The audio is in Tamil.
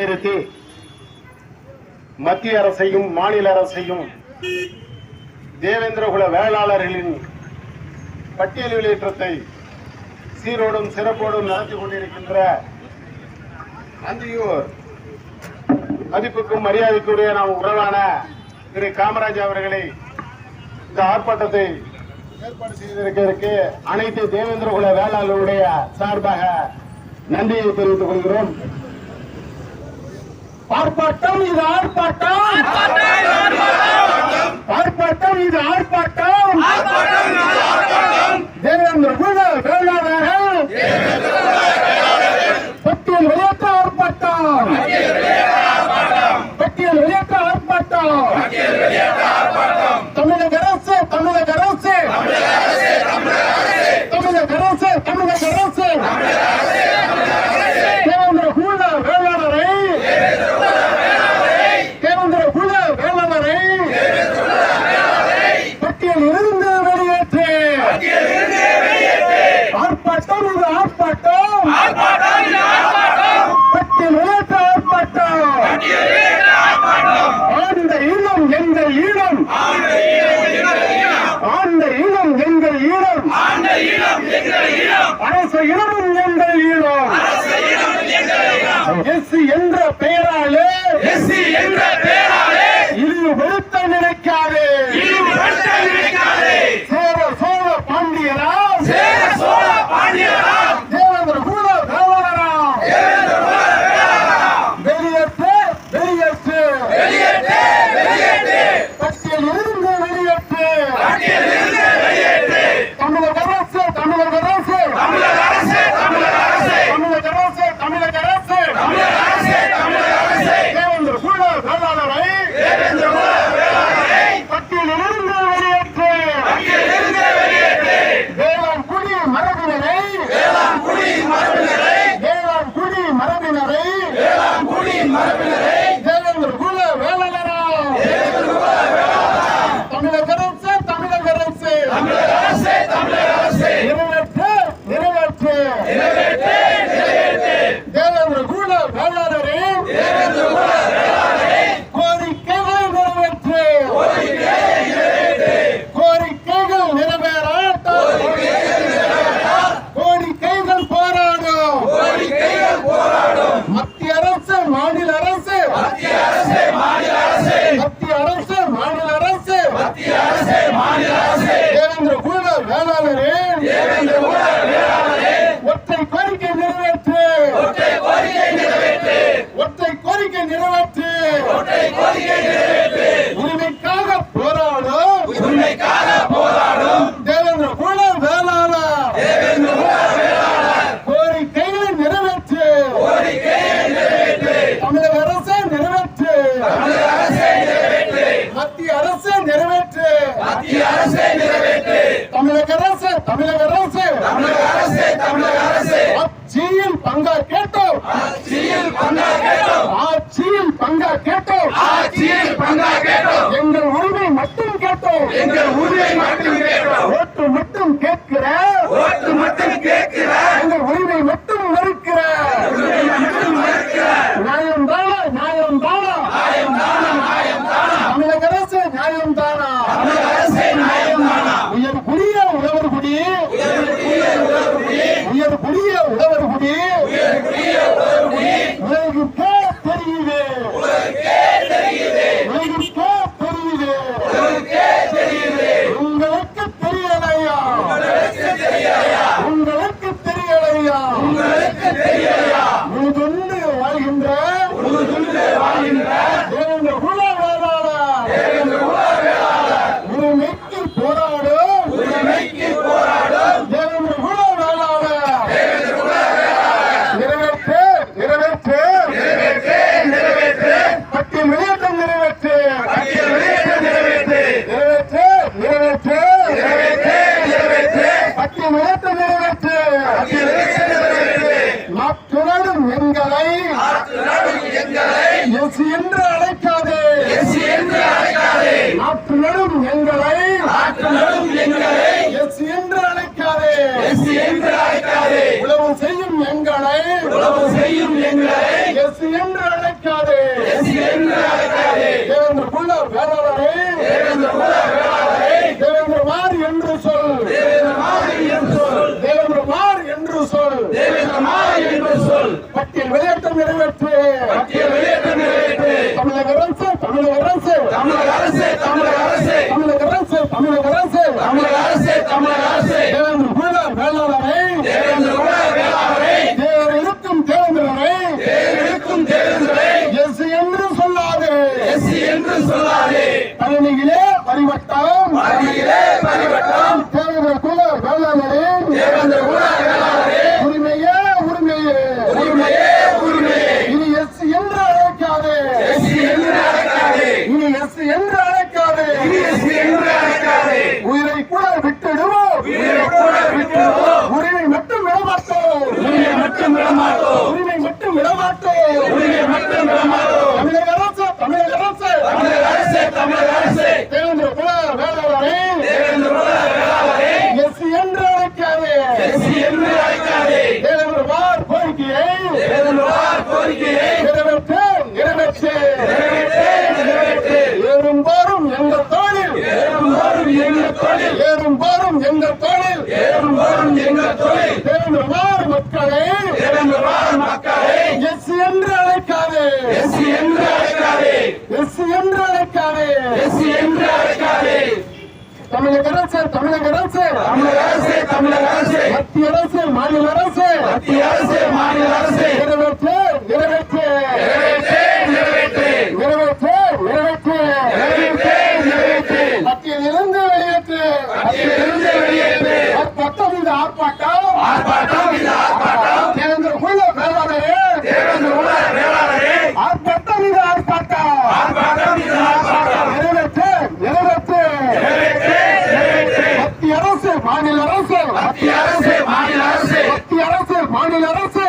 முன்னிறுத்தி மத்திய அரசையும் மாநில அரசையும் தேவேந்திரகுல வேளாளர்களின் பட்டியல் வெளியேற்றத்தை சீரோடும் சிறப்போடும் நடத்தி கொண்டிருக்கின்ற அந்தியூர் மதிப்புக்கும் மரியாதைக்குரிய நாம் உறவான திரு காமராஜ் அவர்களை இந்த ஆர்ப்பாட்டத்தை ஏற்பாடு செய்திருக்கிறதுக்கு அனைத்து தேவேந்திரகுல வேளாளர்களுடைய சார்பாக நன்றியை தெரிவித்துக் கொள்கிறோம். ஆர்ப்பாட்டம் இது ஆர்ப்பாட்டம். ஆர்ப்பாட்டம் இது ஆர்ப்பாட்டம். தேவேந்திர குல வேளாளர்கள். பட்டியல் வெளியேற்ற ஆர்ப்பாட்டம். பட்டியல் வெளியேற்ற ஆர்ப்பாட்டம். தமிழக அரசு. தமிழக அரசு தமிழக அரசு. தமிழக அரசு தமிழக அரசு. போடுவது பங்கா கேட்டோம். ஆட்சியில் பங்கா கேட்டோம். ஆட்சியில் பங்கா கேட்டோம். ஆட்சியில் பங்கா கேட்டோம். எங்கள் உரிமை மட்டும் கேட்டோம். எங்கள் உரிமை மட்டும் கேட்டோம். ஓட்டு மட்டும் கேட்கிற உங்களுக்கு தெரியலையா? உங்களுக்கு தெரியலையா? நடும் எங்களை. எஸ் என்று அழைக்காதே. எஸ் என்று அழைக்காதே. உழவு செய்யும் எங்களை. உழவு செய்யும் எங்களை. எஸ் என்று அழைக்காதே. எஸ் என்று அழைக்காதே. தேவேந்திர குல வேளாளரே. தேவேந்திர குல வேளாளரே. தேவேந்திர மாறு என்று சொல். தேவேந்திர மாறு என்று சொல். தேவேந்திர மாறு என்று சொல். தேவேந்திர மாறு என்று சொல். பட்டியல் விளையாட்டம் நிறைவேற்று. பட்டியல் விளையாட்டம் நிறைவேற்று. தமிழக அரசு தமிழக அரசு. தமிழக சொல்லாதே தலைமையிலே பரிவட்டம் தலைமையிலே பரிவட்டம் கோரிக்கையை நிறைவேற்று நிறைவேற்று நிறைவேற்று நிறைவேற்று ஏறும் பாரும் எங்கள் தோழில் ஏறும் போரும் எங்கள் தொழில் ஏறும் பாரும் எங்கள் தோழில் ஏறும் போரும் எங்கள் தொழில் தேவேந்திர வார் மக்களை. தேவேந்திர குல மக்களை. எஸ் என்று அழைக்காது. எஸ்சி என்று அழைக்காதே. எஸ் என்று அழைக்காது. எஸ்சி என்று அழைக்காதே. தமிழக அரசு தமிழக அரசு. தமிழக அரசு தமிழக அரசு. மத்திய அரசு மாநில அரசு. மத்திய அரசு. ஆர்ப்பாட்டம் இது ஆர்ப்பாட்டம். தேவேந்திர குல வேளாளரே தேவேந்திர குல வேளாளரே ஆர்ப்பாட்டம் இது ஆர்ப்பாட்டம். ஆர்ப்பாட்டம் இது ஆர்ப்பாட்டம். நிறைவேற்று நிறைவேற்று. நிறைவேற்று நிறைவேற்று. மத்திய அரசு மாநில அரசு. மத்திய அரசு மாநில அரசு. மத்திய அரசு மாநில அரசு.